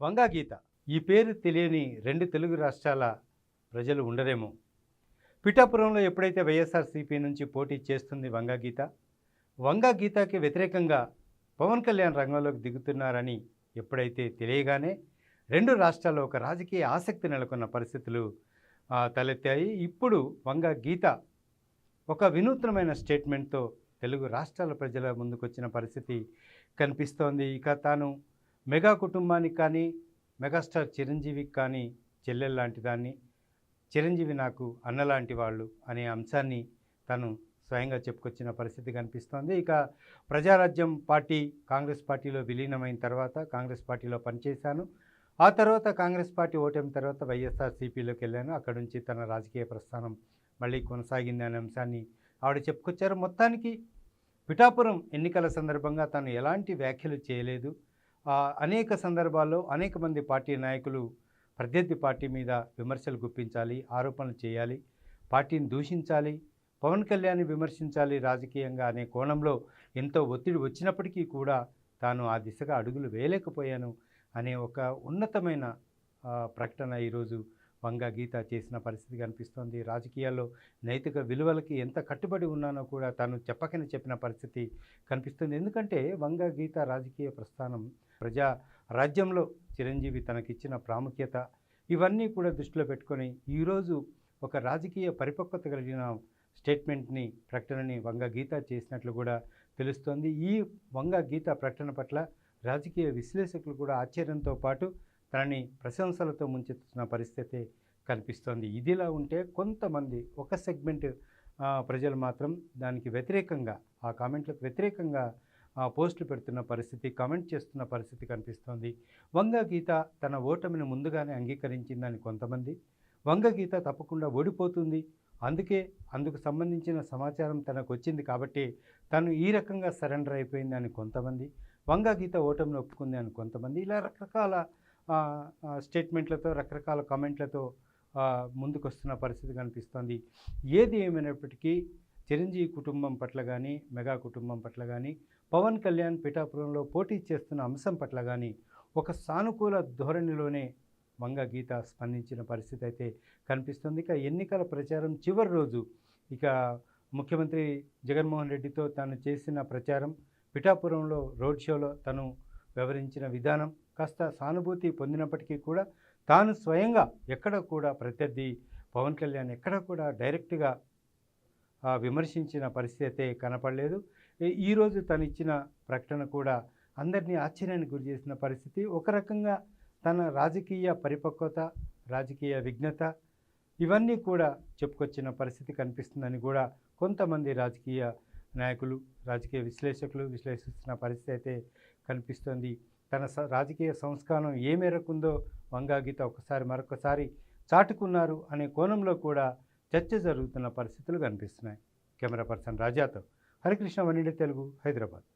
వంగాగీత. ఈ పేరు తెలియని రెండు తెలుగు రాష్ట్రాల ప్రజలు ఉండరేమో. పిఠాపురంలో ఎప్పుడైతే వైఎస్ఆర్సీపీ నుంచి పోటీ చేస్తుంది వంగాగీత గీత వంగా వ్యతిరేకంగా పవన్ కళ్యాణ్ రంగంలోకి దిగుతున్నారని ఎప్పుడైతే తెలియగానే రెండు రాష్ట్రాల్లో ఒక రాజకీయ ఆసక్తి నెలకొన్న పరిస్థితులు తలెత్తాయి. ఇప్పుడు వంగ గీత ఒక వినూత్నమైన స్టేట్మెంట్తో తెలుగు రాష్ట్రాల ప్రజల ముందుకొచ్చిన పరిస్థితి కనిపిస్తోంది. ఇక తాను మెగా కుటుంబానికి కానీ మెగాస్టార్ చిరంజీవికి కానీ చెల్లెల్లాంటి దాన్ని చిరంజీవి నాకు అన్నలాంటి వాళ్ళు అనే అంశాన్ని తను స్వయంగా చెప్పుకొచ్చిన పరిస్థితి కనిపిస్తోంది. ఇక ప్రజారాజ్యం పార్టీ కాంగ్రెస్ పార్టీలో విలీనమైన తర్వాత కాంగ్రెస్ పార్టీలో పనిచేశాను. ఆ తర్వాత కాంగ్రెస్ పార్టీ ఓటమి తర్వాత వైఎస్ఆర్సీపీలోకి వెళ్ళాను. అక్కడ నుంచి తన రాజకీయ ప్రస్థానం మళ్ళీ కొనసాగింది అనే అంశాన్ని ఆవిడ చెప్పుకొచ్చారు. మొత్తానికి పిఠాపురం ఎన్నికల సందర్భంగా తను ఎలాంటి వ్యాఖ్యలు చేయలేదు. అనేక సందర్భాల్లో అనేక మంది పార్టీ నాయకులు ప్రత్యర్థి పార్టీ మీద విమర్శలు గుప్పించాలి ఆరోపణలు చేయాలి పార్టీని దూషించాలి పవన్ కళ్యాణ్ విమర్శించాలి రాజకీయంగా అనే కోణంలో ఎంతో ఒత్తిడి వచ్చినప్పటికీ కూడా తాను ఆ దిశగా అడుగులు వేయలేకపోయాను అనే ఒక ఉన్నతమైన ప్రకటన ఈరోజు వంగ గీత చేసిన పరిస్థితి కనిపిస్తోంది. రాజకీయాల్లో నైతిక విలువలకి ఎంత కట్టుబడి ఉన్నానో కూడా తాను చెప్పకనే చెప్పిన పరిస్థితి కనిపిస్తుంది. ఎందుకంటే వంగ గీత రాజకీయ ప్రస్థానం ప్రజా రాజ్యంలో చిరంజీవి తనకిచ్చిన ప్రాముఖ్యత ఇవన్నీ కూడా దృష్టిలో పెట్టుకొని ఈరోజు ఒక రాజకీయ పరిపక్వత కలిగిన స్టేట్మెంట్ని ప్రకటనని వంగ గీత చేసినట్లు కూడా తెలుస్తోంది. ఈ వంగ గీత ప్రకటన పట్ల రాజకీయ విశ్లేషకులు కూడా ఆశ్చర్యంతో పాటు తనని ప్రశంసలతో ముంచెత్తుతున్న పరిస్థితి కనిపిస్తోంది. ఇదిలా ఉంటే కొంతమంది ఒక సెగ్మెంట్ ప్రజలు మాత్రం దానికి వ్యతిరేకంగా ఆ కామెంట్లకు వ్యతిరేకంగా పోస్టులు పెడుతున్న పరిస్థితి కామెంట్ చేస్తున్న పరిస్థితి కనిపిస్తోంది. వంగ గీత తన ఓటమిని ముందుగానే అంగీకరించిందని కొంతమంది వంగ గీత తప్పకుండా ఓడిపోతుంది. అందుకే అందుకు సంబంధించిన సమాచారం తనకు వచ్చింది కాబట్టి తను ఈ రకంగా సరెండర్ అయిపోయిందని కొంతమంది వంగ గీత ఓటమిని ఒప్పుకుంది అని కొంతమంది ఇలా రకరకాల స్టేట్మెంట్లతో రకరకాల కామెంట్లతో ముందుకొస్తున్న పరిస్థితి కనిపిస్తోంది. ఏది ఏమైనప్పటికీ చిరంజీవి కుటుంబం పట్ల కానీ మెగా కుటుంబం పట్ల కానీ పవన్ కళ్యాణ్ పిఠాపురంలో పోటీ చేస్తున్న అంశం పట్ల కానీ ఒక సానుకూల ధోరణిలోనే వంగ గీత స్పందించిన పరిస్థితి అయితే కనిపిస్తుంది. ఇక ఎన్నికల ప్రచారం చివరి రోజు ఇక ముఖ్యమంత్రి జగన్మోహన్ రెడ్డితో తాను చేసిన ప్రచారం పిఠాపురంలో రోడ్ షోలో తను వివరించిన విధానం కాస్త సానుభూతి పొందినప్పటికీ కూడా తాను స్వయంగా ఎక్కడ కూడా ప్రత్యర్థి పవన్ కళ్యాణ్ ఎక్కడ కూడా డైరెక్ట్గా విమర్శించిన పరిస్థితి అయితే కనపడలేదు. ఈ- ఈరోజు తను ఇచ్చిన ప్రకటన కూడా అందరినీ ఆశ్చర్యానికి గురి చేసిన పరిస్థితి. ఒక రకంగా తన రాజకీయ పరిపక్వత రాజకీయ విఘ్నత ఇవన్నీ కూడా చెప్పుకొచ్చిన పరిస్థితి కనిపిస్తుందని కూడా కొంతమంది రాజకీయ నాయకులు రాజకీయ విశ్లేషకులు విశ్లేషిస్తున్న పరిస్థితి అయితే కనిపిస్తుంది. తన స- రాజకీయ సంస్కారం ఏ మేరకు ఉందో వంగా గీత ఒకసారి మరొకసారి చాటుకున్నారు అనే కోణంలో కూడా చర్చ జరుగుతున్న పరిస్థితులు కనిపిస్తున్నాయి. కెమెరా పర్సన్ రాజాతో హరికృష్ణ వనిండి తెలుగు హైదరాబాద్.